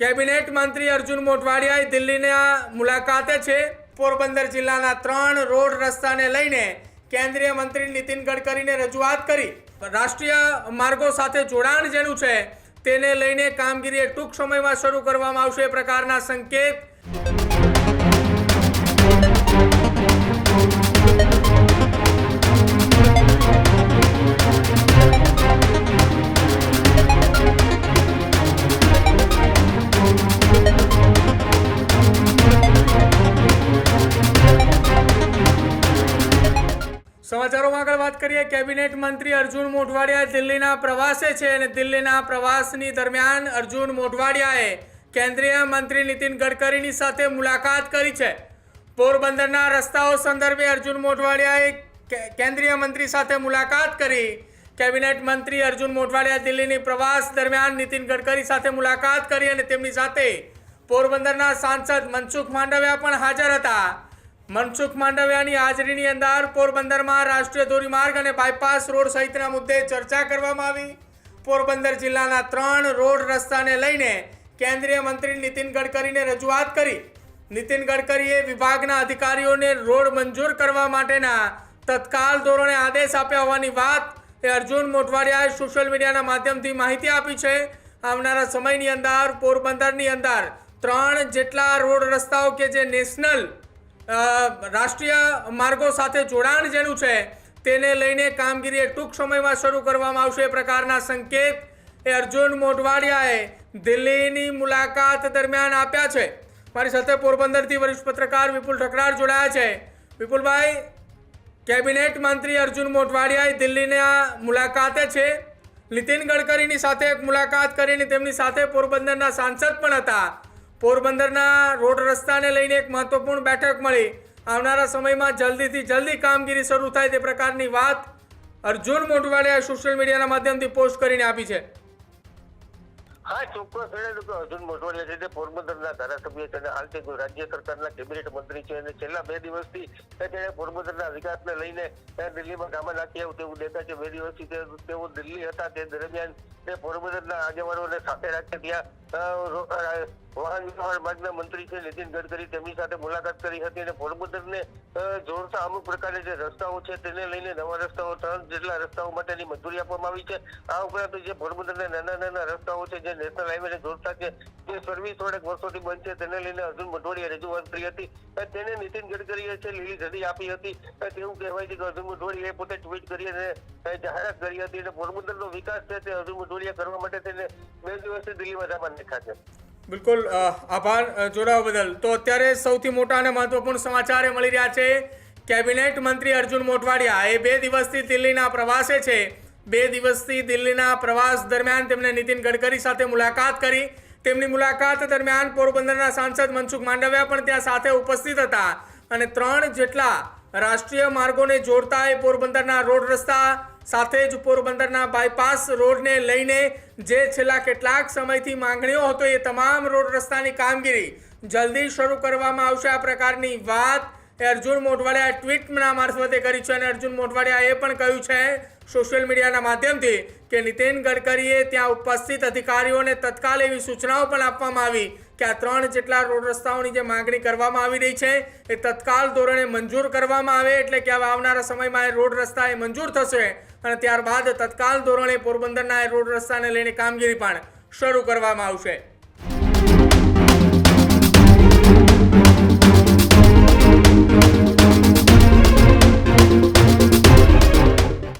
Cabinet મંત્રી અર્જુન મોટવાડિયાએ દિલ્હીના મુલાકાતે છે. પોરબંદર જિલ્લાના ત્રણ રોડ રસ્તાને લઈને કેન્દ્રીય મંત્રી નીતિન ગડકરીને રજૂઆત કરી. રાષ્ટ્રીય માર્ગો સાથે જોડાણ જેનું છે, તેને લઈને કામગીરી ટૂંક સમયમાં શરૂ કરવામાં આવશે એ પ્રકારના સંકેત. વાત કરીએ, કેબિનેટ મંત્રી અર્જુન મોઢવાડિયા દિલ્હીના પ્રવાસે છે અને દિલ્હીના પ્રવાસની દરમિયાન અર્જુન મોઢવાડિયાએ કેન્દ્રીય મંત્રી નીતિન ગડકરીની સાથે મુલાકાત કરી છે. પોરબંદરના રસ્તાઓ સંદર્ભે અર્જુન મોઢવાડિયાએ કેન્દ્રીય મંત્રી સાથે મુલાકાત કરી. કેબિનેટ મંત્રી અર્જુન મોઢવાડિયા દિલ્હીની પ્રવાસ દરમિયાન નીતિન ગડકરી સાથે મુલાકાત કરી અને તેમની સાથે પોરબંદરના સાંસદ મનસુખ માંડવિયા પણ હાજર હતા. મનસુખ માંડવિયાની હાજરીની અંદર પોરબંદરમાં રાષ્ટ્રીય ધોરીમાર્ગ અને બાયપાસ રોડ સહિતના મુદ્દે ચર્ચા કરવામાં આવી. પોરબંદર જિલ્લાના ત્રણ રોડ રસ્તાને લઈને કેન્દ્રીય મંત્રી નીતિન ગડકરીને રજૂઆત કરી. નીતિન ગડકરીએ વિભાગના અધિકારીઓને રોડ મંજૂર કરવા માટેના તત્કાલ ધોરણે આદેશ આપ્યા હોવાની વાત એ અર્જુન મોઢવાડિયાએ સોશિયલ મીડિયાના માધ્યમથી માહિતી આપી છે. આવનારા સમયની અંદર પોરબંદરની અંદર ત્રણ જેટલા રોડ રસ્તાઓ કે જે નેશનલ રાષ્ટ્રીય માર્ગો સાથે જોડાણ જેનું છે, તેને લઈને કામગીરી ટૂંક સમયમાં શરૂ કરવામાં આવશે. એ પ્રકારના સંકેત એ અર્જુન મોઢવાડિયાએ દિલ્હીની મુલાકાત દરમિયાન આપ્યા છે. મારી સાથે પોરબંદરથી વરિષ્ઠ પત્રકાર વિપુલ ઠકરાર જોડાયા છે. વિપુલભાઈ, કેબિનેટ મંત્રી અર્જુન મોઢવાડિયાએ દિલ્હીના મુલાકાતે છે. નીતિન ગડકરીની સાથે એક મુલાકાત કરીને તેમની સાથે પોરબંદરના સાંસદ પણ હતા. પોરબંદરના રોડ રસ્તાને લઈને એક મહત્વપૂર્ણ બેઠક મળી. આવનારા સમયમાં જલ્દીથી જલ્દી કામગીરી શરૂ થાય તે પ્રકારની વાત અર્જુન મોઢવાડિયાએ સોશિયલ મીડિયાના માધ્યમથી પોસ્ટ કરીને આપી છે. હા, ચોક્કસ. અર્જુન મોઢવાડિયા છે પોરબંદરના ધારાસભ્ય છે અને હાલ તે રાજ્ય સરકારના કેબિનેટ મંત્રી છે અને છેલ્લા બે દિવસથી તેણે પોરબંદરના વિકાસને લઈને દિલ્હીમાં કામે નાખી આવ્યું તેવું દેખાય છે. બે દિવસથી તેઓ દિલ્હી હતા. તે દરમિયાન તે પોરબંદરના આગેવાનોને સાથે રાખી ત્યાં વાહન વ્યવહાર માર્ગના મંત્રી છે નીતિન ગડકરી તેમની સાથે મુલાકાત કરી હતી અને પોરબંદરને જોડતા અમુક પ્રકારે જે રસ્તાઓ છે તેને લઈને નવા રસ્તાઓ, ત્રણ જેટલા રસ્તાઓ માટેની મંજૂરી આપવામાં આવી છે. આ ઉપરાંત જે પોરબંદરના નાના નાના રસ્તાઓ છે જે નેશનલ હાઈવેને જોડતા છે, જે સર્વિસ થોડેક વર્ષોથી બંધ છે તેને લઈને અર્જુન મોઢવાડીએ રજૂઆત કરી હતી. તેને નીતિન ગડકરીએ છે લીલી ઝડી આપી હતી. તેવું કહેવાય છે કે અર્જુન મોઢવાડીએ પોતે ટ્વીટ કરી અને જાહેરાત કરી હતી અને પોરબંદરનો વિકાસ છે તે અર્જુન મોઢવાડીએ કરવા માટે તેને બે દિવસથી દિલ્હીમાં જમા બિલકુલ આભાર જોડાવા બદલ. તો અત્યારે સૌથી મોટા અને મહત્વપૂર્ણ સમાચાર એ મળી રહ્યા છે કેબિનેટ મંત્રી અર્જુન મોટવાડિયા. એ બે દિવસથી દિલ્હીના પ્રવાસે છે. બે દિવસથી દિલ્હીના પ્રવાસ દરમિયાન તેમણે નીતિન ગડકરી સાથે મુલાકાત કરી. તેમની મુલાકાત દરમિયાન પોરબંદરના સાંસદ મનસુખ માંડવિયા પણ ત્યાં સાથે ઉપસ્થિત હતા. અને ત્રણ જેટલા રાષ્ટ્રીય માર્ગોને જોડતા એ પોરબંદરના રોડ રસ્તા સાથે જ પોરબંદરના બાયપાસ રોડને લઈને જે છેલ્લા કેટલાક સમયથી માંગણીઓ હતો એ તમામ રોડ રસ્તાની કામગીરી જલ્દી શરૂ કરવામાં આવશે. આ પ્રકારની વાત અર્જુન મોઢવાડિયા ટ્વીટના મારફતે કરી છે અને અર્જુન મોઢવાડિયાએ પણ કહ્યું છે સોશિયલ મીડિયાના માધ્યમથી કે નીતિન ગડકરીએ ત્યાં ઉપસ્થિત અધિકારીઓને તત્કાલ એવી સૂચનાઓ પણ આપવામાં આવી કે આ ત્રણ જેટલા રોડ રસ્તાઓની જે માંગણી કરવામાં આવી રહી છે, એ તત્કાલ ધોરણે મંજૂર કરવામાં આવે એટલે કે હવે આવનારા સમયમાં એ રોડ રસ્તા એ મંજૂર થશે અને ત્યારબાદ તત્કાલ ધોરણે પોરબંદરના એ રોડ રસ્તાને લઈને કામગીરી પણ શરૂ કરવામાં આવશે.